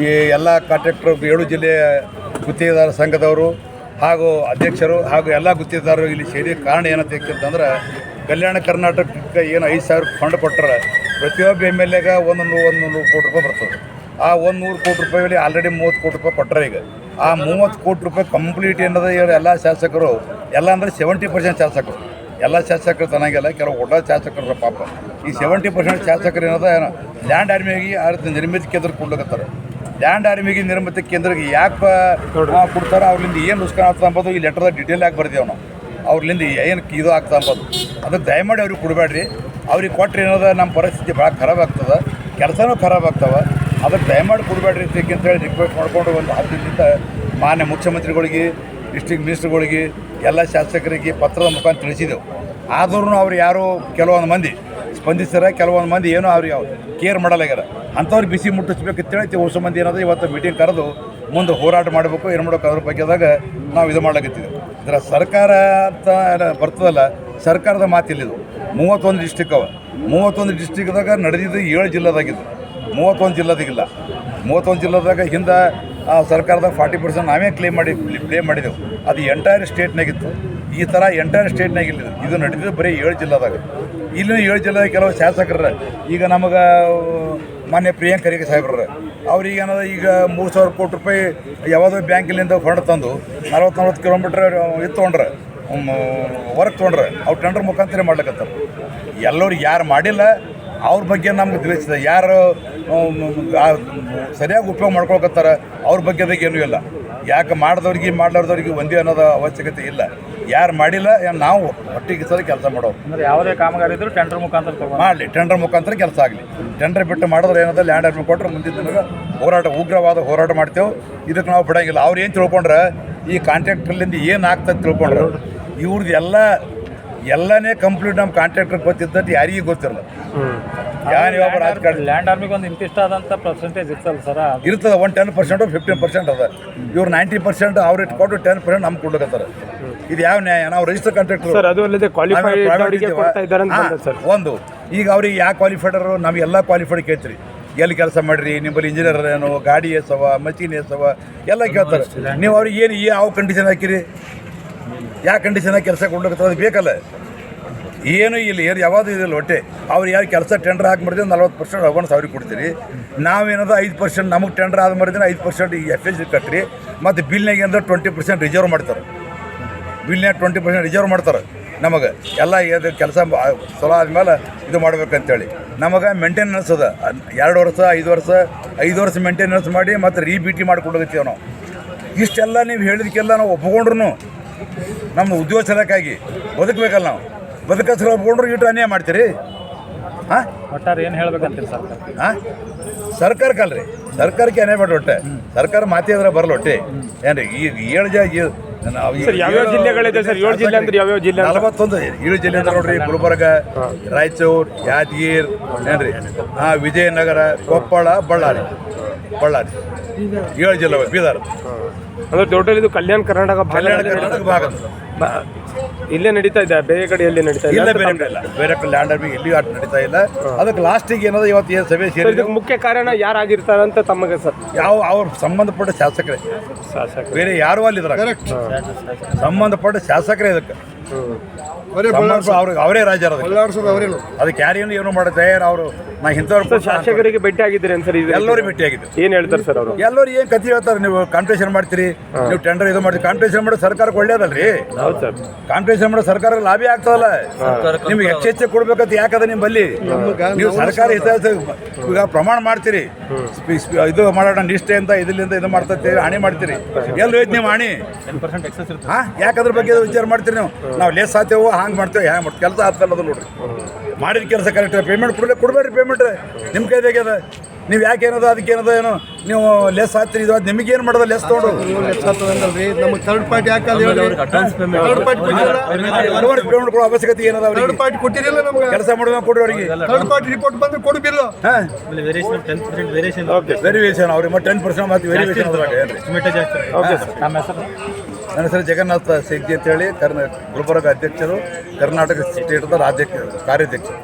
ಈ ಎಲ್ಲ ಕಾಂಟ್ರಾಕ್ಟರ್ ಏಳು ಜಿಲ್ಲೆಯ ಗುತ್ತಿಗೆದಾರ ಸಂಘದವರು ಹಾಗೂ ಅಧ್ಯಕ್ಷರು ಹಾಗೂ ಎಲ್ಲ ಗುತ್ತಿಗೆದಾರರು ಇಲ್ಲಿ ಸೇರಿ ಕಾರಣ ಏನಂತ ಅಂತಂದ್ರೆ ಕಲ್ಯಾಣ ಕರ್ನಾಟಕಕ್ಕೆ ಏನು ಐದು ಸಾವಿರ ಫಂಡ್ ಕೊಟ್ಟರೆ ಪ್ರತಿಯೊಬ್ಬ ಎಂ ಎಲ್ ಎಗೆ ಒಂದೊಂದು ನೂರು ಕೋಟಿ ರೂಪಾಯಿ ಬರ್ತದೆ. ಆ ಒಂದು ನೂರು ಕೋಟಿ ರೂಪಾಯಲ್ಲಿ ಆಲ್ರೆಡಿ ಮೂವತ್ತು ಕೋಟಿ ರೂಪಾಯಿ ಕೊಟ್ಟರೆ ಈಗ. ಆ ಮೂವತ್ತು ಕೋಟಿ ರೂಪಾಯಿ ಕಂಪ್ಲೀಟ್ ಏನದ ಎಲ್ಲ ಶಾಸಕರು, ಎಲ್ಲ ಅಂದರೆ ಸೆವೆಂಟಿ ಪರ್ಸೆಂಟ್ ಶಾಸಕರು. ಎಲ್ಲ ಶಾಸಕರು ತನಗೆಲ್ಲ ಕೆಲವು ಒಡ್ಡ ಶಾಸಕರು ಪಾಪ. ಈ ಸೆವೆಂಟಿ ಪರ್ಸೆಂಟ್ ಶಾಸಕರು ಏನದ ಲ್ಯಾಂಡ್ ಆರ್ಮಿಯಾಗಿ ಆ ನಿರ್ಮಿತ ಕೇಂದ್ರ ಕೊಡ್ಲಿಕತ್ತಾರೆ. ಲ್ಯಾಂಡ್ ಆರ್ಮಿಗೆ ನಿರ್ಮಿತ ಕೇಂದ್ರಕ್ಕೆ ಯಾಕೆ ಕೊಡ್ತಾರೆ ಅವ್ರಿಂದ ಏನು ನುಸ್ಕಾನ್ ಆಗ್ತದೆ ಅಂಬೋದು ಈ ಲೆಟರ್ದ ಡೀಟೇಲ್ ಆಗಿ ಬರ್ದೇವೆ ನಾವು. ಅವ್ರಲಿಂದ ಏನು ಇದು ಆಗ್ತದೆ ಅಂಬೋದು. ಅದಕ್ಕೆ ದಯಮಾಡಿ ಅವ್ರಿಗೆ ಕೊಡಬೇಡ್ರಿ. ಅವ್ರಿಗೆ ಕೊಟ್ಟರೆ ಏನದ ನಮ್ಮ ಪರಿಸ್ಥಿತಿ ಭಾಳ ಖರಾಬ್ ಆಗ್ತದೆ. ಕೆಲಸನೂ ಖರಾಬ್ ಆಗ್ತವೆ. ಅದಕ್ಕೆ ದಯಮಾಡಿ ಕೊಡಬೇಡ್ರಿ ಅಂತೇಳಿ ರಿಕ್ವೆಸ್ಟ್ ಮಾಡಿಕೊಂಡು ಒಂದು ಹತ್ತು ದಿನದಿಂದ ಮಾನ್ಯ ಮುಖ್ಯಮಂತ್ರಿಗಳಿಗೆ ಡಿಸ್ಟ್ರಿಕ್ಟ್ ಮಿನಿಸ್ಟ್ರುಗಳಿಗೆ ಎಲ್ಲ ಶಾಸಕರಿಗೆ ಪತ್ರದ ಮುಖಾಂತರ ತಿಳಿಸಿದೆವು. ಆದ್ರೂ ಅವ್ರು ಯಾರು ಕೆಲವೊಂದು ಮಂದಿ ಸ್ಪಂದಿಸ್ತಾರೆ ಕೆಲವೊಂದು ಮಂದಿ ಏನೋ ಅವ್ರಿಗೆ ಕೇರ್ ಮಾಡಲಾಗ್ಯಾರ. ಅಂಥವ್ರು ಬಿಸಿ ಮುಟ್ಟಿಸ್ಬೇಕಂತೇಳಿ ಹೊಸ ಮಂದಿ ಏನಾದ್ರು ಇವತ್ತು ಮೀಟಿಂಗ್ ಕರೆದು ಮುಂದೆ ಹೋರಾಟ ಮಾಡಬೇಕು, ಏನು ಮಾಡಬೇಕು ಅದ್ರ ಬಗ್ಗೆದಾಗ ನಾವು ಇದು ಮಾಡ್ಲಾಕತ್ತೀವಿ. ಇದರ ಸರ್ಕಾರ ಅಂತ ಬರ್ತದಲ್ಲ, ಸರ್ಕಾರದ ಮಾತಿಲ್ಲಿದು. ಮೂವತ್ತೊಂದು ಡಿಸ್ಟಿಕ್ ಅವ. ಮೂವತ್ತೊಂದು ಡಿಸ್ಟಿಕ್ದಾಗ ನಡೆದಿದ್ದು ಏಳು ಜಿಲ್ಲೆದಾಗಿದ್ದು. ಮೂವತ್ತೊಂದು ಜಿಲ್ಲೆದಾಗಿಲ್ಲ. ಮೂವತ್ತೊಂದು ಜಿಲ್ಲೆದಾಗ ಹಿಂದೆ ಆ ಸರ್ಕಾರದ ಫಾರ್ಟಿ ಪರ್ಸೆಂಟ್ ನಾವೇ ಕ್ಲೇಮ್ ಮಾಡಿ ಕ್ಲೇಮ್ ಮಾಡಿದೆವು. ಅದು ಎಂಟೈರ್ ಸ್ಟೇಟ್ನಾಗಿತ್ತು ಈ ಥರ ಎಂಟೈರ್ ಸ್ಟೇಟ್ನಾಗಿಲ್ಲ ಇದು ನಡೆದಿದ್ದು ಬರೀ ಏಳು ಜಿಲ್ಲಾದಾಗ. ಇಲ್ಲಿ ಏಳು ಜಿಲ್ಲೆದಾಗ ಕೆಲವು ಶಾಸಕರ, ಈಗ ನಮಗೆ, ಮಾನ್ಯ ಪ್ರಿಯಾಂಕ್ ಖರ್ಗೆ ಸಾಹೇಬ್ರ ಅವ್ರಿಗೆ ಈಗ ಮೂರು ಸಾವಿರ ಕೋಟಿ ರೂಪಾಯಿ ಯಾವುದೋ ಬ್ಯಾಂಕಿನಿಂದ ಫಂಡ್ ತಂದು, ನಲ್ವತ್ತು ನಲ್ವತ್ತು ಕಿಲೋಮೀಟ್ರ್ ಇದು ತೊಗೊಂಡ್ರೆ ವರ್ಕ್ ತೊಗೊಂಡ್ರೆ, ಅವ್ರು ಟೆಂಡರ್ ಮುಖಾಂತರ ಮಾಡ್ಲಿಕ್ಕತ್ತಾರ ಎಲ್ಲರೂ ಯಾರು ಮಾಡಿಲ್ಲ, ಅವ್ರ ಬಗ್ಗೆ ನಮ್ಗೆ ತಿಳಿಸಿದೆ. ಯಾರು ಸರಿಯಾಗಿ ಉಪಯೋಗ ಮಾಡ್ಕೊಳ್ಕತ್ತಾರ ಅವ್ರ ಬಗ್ಗೆದಾಗ ಏನೂ ಇಲ್ಲ. ಯಾಕೆ ಮಾಡಿದವ್ರಿಗೆ ಮಾಡ್ಲಾರ್ದವ್ರಿಗೆ ಒಂದೇ ಅನ್ನೋದು ಅವಶ್ಯಕತೆ ಇಲ್ಲ. ಯಾರು ಮಾಡಿಲ್ಲ ನಾವು ಒಟ್ಟಿಗೆ ಸರಿ ಕೆಲಸ ಮಾಡೋರು. ಅಂದ್ರೆ ಯಾವುದೇ ಕಾಮಗಾರಿ ಇದ್ರೂ ಟೆಂಡರ್ ಮುಖಾಂತರ ಮಾಡಲಿ ಟೆಂಡರ್ ಮುಖಾಂತರ ಕೆಲಸ ಆಗಲಿ. ಟೆಂಡರ್ ಬಿಟ್ಟು ಮಾಡಿದ್ರೆ ಏನದ ಲ್ಯಾಂಡ್ ಅರ್ಮಿ ಕೊಟ್ಟರೆ ಮುಂದಿನ ಹೋರಾಟ ಉಗ್ರವಾದ ಹೋರಾಟ ಮಾಡ್ತೇವೆ. ಇದಕ್ಕೆ ನಾವು ಬಿಡಂಗಿಲ್ಲ. ಅವ್ರು ಏನು ತಿಳ್ಕೊಂಡ್ರೆ ಈ ಕಾಂಟ್ರಾಕ್ಟ್ರಲ್ಲಿಂದ ಏನು ಆಗ್ತದೆ ತಿಳ್ಕೊಂಡ್ರೆ ಇವ್ರದ್ದು ಎಲ್ಲ ಎಲ್ಲನೇ ಕಂಪ್ಲೀಟ್ ನಮ್ಮ ಕಾಂಟ್ರಾಕ್ಟರ್ ಗೊತ್ತಿದ್ದಂತೆ ಯಾರಿಗೂ ಗೊತ್ತಿರಲ್ಲ. ಯಾರು ಯಾವ ರಾಜಕಾರಣ? ಲ್ಯಾಂಡ್ ಆರ್ಮಿಗೆ ಒಂದು ಇಂತಿಷ್ಟಾದಂಥ ಪರ್ಸೆಂಟೇಜ್ ಇರ್ತಲ್ಲ ಸರ್ ಇರ್ತದೆ ಒಂದು ಟೆನ್ ಪರ್ಸೆಂಟು ಫಿಫ್ಟೀನ್ ಪರ್ಸೆಂಟ್ ಅದ. ಇವ್ರು ನೈಂಟಿ ಪರ್ಸೆಂಟ್ ಅವ್ರ ಇಟ್ಟು ಕೊಟ್ಟು ಟೆನ್ ಪರ್ಸೆಂಟ್ ನಮ್ಗೆ ಕೊಡ್ಲಿಕತ್ತಾರ. ಇದು ಯಾವ ನ್ಯಾಯ? ನಾವು ರಿಜಿಸ್ಟರ್ ಕಾಂಟ್ರಾಕ್ಟರ್ ಸರ್ ಅದು ಅಲ್ಲದೆ ಕ್ವಾಲಿಫೈಡ್ ಅವರಿಗೆ ಒಂದು. ಈಗ ಅವ್ರಿಗೆ ಯಾವ ಕ್ವಾಲಿಫೈಡರು ನಮ್ಗೆ ಎಲ್ಲ ಕ್ವಾಲಿಫೈಡ್ ಕೇಳ್ತೀರಿ. ಎಲ್ಲಿ ಕೆಲಸ ಮಾಡ್ರಿ? ನಿಮ್ಮಲ್ಲಿ ಇಂಜಿನಿಯರ್ ಏನು? ಗಾಡಿ ಎಸವ ಮಷೀನ್ ಎಸವ ಎಲ್ಲ ಕೇಳ್ತಾರೆ. ನೀವು ಅವ್ರಿಗೆ ಏನು ಯಾವ ಕಂಡೀಷನ್ ಹಾಕಿರಿ? ಯಾವ ಕಂಡೀಷನ್ ಕೆಲಸ ಕೊಡ್ಲಿಕ್ಕೆ ಬೇಕಲ್ಲ. ಏನು ಇಲ್ಲ, ಏನು ಯಾವುದು ಇದಿಲ್ಲ ಒಟ್ಟೆ ಅವ್ರು ಯಾರು ಕೆಲಸ ಟೆಂಡರ್ ಹಾಕಿ ಮಾಡಿದ್ರೆ ನಲ್ವತ್ತು ಪರ್ಸೆಂಟ್ ಅಡ್ವಾನ್ಸ್ ಅವ್ರಿಗೆ ಕೊಡ್ತೀರಿ. ನಾವೇನದ ಐದು ಪರ್ಸೆಂಟ್ ನಮಗೆ ಟೆಂಡರ್ ಆದ ಮಾಡಿದ್ರೆ ಐದು ಪರ್ಸೆಂಟ್ ಈ ಎಫ್ ಎಸ್ ಕಟ್ಟ್ರಿ ಮತ್ತು ಬಿಲ್ನಾಗ ಅಂದ್ರೆ ಟ್ವೆಂಟಿ ಪರ್ಸೆಂಟ್ ರಿಸರ್ವ್ ಮಾಡ್ತಾರೆ. ಬಿಲ್ನಾಗ ಟ್ವೆಂಟಿ ಪರ್ಸೆಂಟ್ ರಿಸರ್ವ್ ಮಾಡ್ತಾರೆ ನಮಗೆ. ಎಲ್ಲ ಇದು ಕೆಲಸ ಸಲ ಆದಮೇಲೆ ಇದು ಮಾಡ್ಬೇಕಂತೇಳಿ. ನಮಗೆ ಮೇಂಟೆನೆನ್ಸ್ ಅದ. ಎರಡು ವರ್ಷ, ಐದು ವರ್ಷ ಐದು ವರ್ಷ ಮೇಂಟೆನೆನ್ಸ್ ಮಾಡಿ ಮತ್ತು ರೀ ಬಿ ಟಿ ಮಾಡ್ಕೊಡೋಗತ್ತೀವಿ ನಾವು. ಇಷ್ಟೆಲ್ಲ ನೀವು ಹೇಳಿದಕ್ಕೆಲ್ಲ ನಾವು ಒಪ್ಪಿಕೊಂಡ್ರು ನಮ್ಮ ಉದ್ಯೋಗ ಸಲಕ್ಕಾಗಿ ಬದುಕಬೇಕಲ್ಲ ನಾವು. ಬದುಕಸ್ರ ಒಪ್ಕೊಂಡ್ರು ಇಟ್ಟು ಅನ್ಯಾಯ ಮಾಡ್ತೀರಿ? ಹಾಂ? ಒಟ್ಟಾರೆ ಏನು ಹೇಳ್ಬೇಕಂತೀರಿ ಸರ್ಕಾರ? ಹಾಂ? ಸರ್ಕಾರಕ್ಕಲ್ರಿ. ಸರ್ಕಾರಕ್ಕೆ ಅನ್ಯಾಯ ಮಾಡಿ ಒಟ್ಟೆ. ಸರ್ಕಾರ ಮಾತಿ ಅದ್ರ ಬರಲ್ಲ ಒಟ್ಟೆ. ಏನ್ರಿ ಈಗ ಏಳು ಜ ಈ- ಸರ್ ಯಾವ್ಯಾವ ಏಳು- ಜಿಲ್ಲೆಗಳಿದೆ ಸರ್? ಏಳು ಜಿಲ್ಲೆ ಅಂದ್ರೆ ಯಾವ್ಯಾವ ಜಿಲ್ಲೆ ಅಂತ ನಲವತ್ತೊಂದು ಏಳು ಜಿಲ್ಲೆ ಅಂದ್ರೆ ನೋಡ್ರಿ ಗುಲ್ಬರ್ಗ ರಾಯಚೂರು ಯಾದಗಿರ್ ಏನ್ರಿ? ಹಾಂ ವಿಜಯನಗರ ಕೊಪ್ಪಳ ಬಳ್ಳಾರಿ. ಬಳ್ಳಾರಿ. ಏಳು ಜಿಲ್ಲೆ ಬೀದರ್. ಅಂದ್ರೆ ಟೋಟಲ್ ಇದು ಕಲ್ಯಾಣ ಕರ್ನಾಟಕ ಕಲ್ಯಾಣ ಕರ್ನಾಟಕ ಭಾಗ. ಇಲ್ಲೇ ನಡೀತಾ ಇದೆ ಬೇರೆ ಕಡೆ ಎಲ್ಲಿ ನಡೀತಾ ಇಲ್ಲ ಬೇರೆ ಕಡೆ ಇಲ್ಲ. ಬೇರೆ ಕಡೆ ಲ್ಯಾಂಡ್ ಆರ್ಮಿ ಎಲ್ಲಿಯೂ ಆಟ ನಡೀತಾ ಇಲ್ಲ. ಅದಕ್ಕೆ ಲಾಸ್ಟಿಗೆ ಏನದ ಇವತ್ತು ಏನು ಸಭೆ ಸೇರಿ ಸೇರಿದ್ರು? ಇದಕ್ಕೆ ಮುಖ್ಯ ಕಾರಣ ಅಂತ ತಮಗೆ ಸರ್. ಯಾವ ಅವ್ರ ಸಂಬಂಧಪಟ್ಟ ಶಾಸಕರೇ. ಶಾಸಕ ಬೇರೆ ಯಾರು ಅಲ್ಲಿ ಕರೆಕ್ಟ್ ಸಂಬಂಧಪಟ್ಟ ಶಾಸಕರೇ ಇದಕ್ಕೆ. ಅವ್ರಿಗೆ ಅವರೇ ರಾಜ ಅದಕ್ಕೆ ಯಾರೇನು ಏನು ಮಾಡೋ ತಯಾರು ಅವರು ನಾ ಇಂಥವ್ರು ಶಾಸಕರಿಗೆ ಭೇಟಿ ಆಗಿದ್ದೀರಿ ಸರ್ ಇದು? ಎಲ್ಲರೂ ಭೇಟಿಯಾಗಿದ್ದು ಏನ್ ಹೇಳ್ತಾರೆ ಸರ್ ಅವರು? ಎಲ್ಲರೂ ಏನು ಕಥೆ ಹೇಳ್ತಾರೆ? ನೀವು ಕಾಂಪಿಟೇಷನ್ ಮಾಡ್ತೀರಿ ನೀವು ಟೆಂಡರ್ ಇದು ಮಾಡ್ತೀರಿ. ಕಾಂಪಿಟೇಷನ್ ಮಾಡೋ ಸರ್ಕಾರಕ್ಕೆ ಒಳ್ಳೇದಲ್ರಿ? ಹೌದು ಸರ್. ಕಾಂಪಿಟೇಷನ್ ಮಾಡೋ ಸರ್ಕಾರ ಲಾಭಿ ಆಗ್ತದಲ್ಲ? ನಿಮ್ಗೆ ಹೆಚ್ಚು ಹೆಚ್ಚು ಕೊಡ್ಬೇಕಂತ ಯಾಕದ ನಿಮ್ಮಲ್ಲಿ? ನೀವು ಸರ್ಕಾರ ಹಿತಾಸೆ ಈಗ ಪ್ರಮಾಣ ಮಾಡ್ತೀರಿ. ಸ್ಪಿ- ಸ್ಪಿ- ಇದು ಮಾಡೋಣ ನಿಷ್ಠೆ ಅಂತ ಇದರಿಂದ ಇದು ಮಾಡ್ತೀರಿ ಹಣಿ ಮಾಡ್ತೀರಿ. ಎಲ್ಲಿ ಹೋಯ್ತು ನೀವು ಹಣಿ ಹಾ ಯಾಕದ್ರ ಬಗ್ಗೆ ವಿಚಾರ ಮಾಡ್ತೀರಿ ನೀವು? ನಾವು ಲೇಸ್ ಆತೇವೋ ಹಂಗೆ ಮಾಡ್ತೇವೆ ಹ್ಯಾಂಗೆ ಮಾಡ್ತೀವಿ ಕೆಲಸ ಆಗ್ತಲ್ಲ ಅದು ನೋಡ್ರಿ. ಮಾಡಿದ ಕೆಲಸ ಕರೆಕ್ಟ್ ಪೇಮೆಂಟ್ ಕೊಡಲೇ ಕೊಡಬೇಡ್ರಿ ಪೇಮೆಂಟ್ ನಿಮ್ಮ ಕೈದಾಗೆ ಅದ. ನೀವು ಯಾಕೆ ಏನದ ಅದಕ್ಕೆ ಏನದ ಏನು. ನೀವು ಲೆಸ್ ಹಾಕ್ತೀರಿ ಇದು ನಿಮಗೆ ಏನು ಮಾಡೋದು ಲೆಸ್ ತೊಗೊಂಡು ನಮಗೆ ಥರ್ಡ್ ಪಾರ್ಟಿ ಯಾಕಲ್ಲ ಥರ್ಡ್ ಪಾರ್ಟಿ ಪೇಮೆಂಟ್ ಕೊಡೋ ಅವಶ್ಯಕತೆ ಏನದ ಥರ್ಡ್ ಪಾರ್ಟಿ ಕೊಟ್ಟಿರಲಿಲ್ಲ ನಮಗೆ? ಕೆಲಸ ಮಾಡುವ ಕೊಡ್ರಿ ಅವರಿಗೆ. ಥರ್ಡ್ ಪಾರ್ಟಿ ರಿಪೋರ್ಟ್ ಬಂದ್ರೆ ಕೊಡು ಬಿಲ್. ಹಾಂ. ಓಕೆ ವೆರಿವೇಷನ್ ಅವ್ರಿಗೆ ಮತ್ತೆ ಟೆನ್ ಪರ್ಸೆಂಟ್ ಮಾಡ್ತೀವಿ ವೆರಿವೇಷನ್ ಅದ್ರಾಗ ಓಕೆ ಸರ್ ನಮ್ಮ ಹೆಸರು. ನನ್ನ ಹೆಸರು ಜಗನ್ನಾಥ ಅಂತ ಅಂತೇಳಿ ಕರ್ನ ಗುಲ್ಬರ್ಗ ಅಧ್ಯಕ್ಷರು ಕರ್ನಾಟಕ ಸ್ಟೇಟ್ದ ರಾಜ್ಯ ಕಾರ್ಯಾಧ್ಯಕ್ಷರು.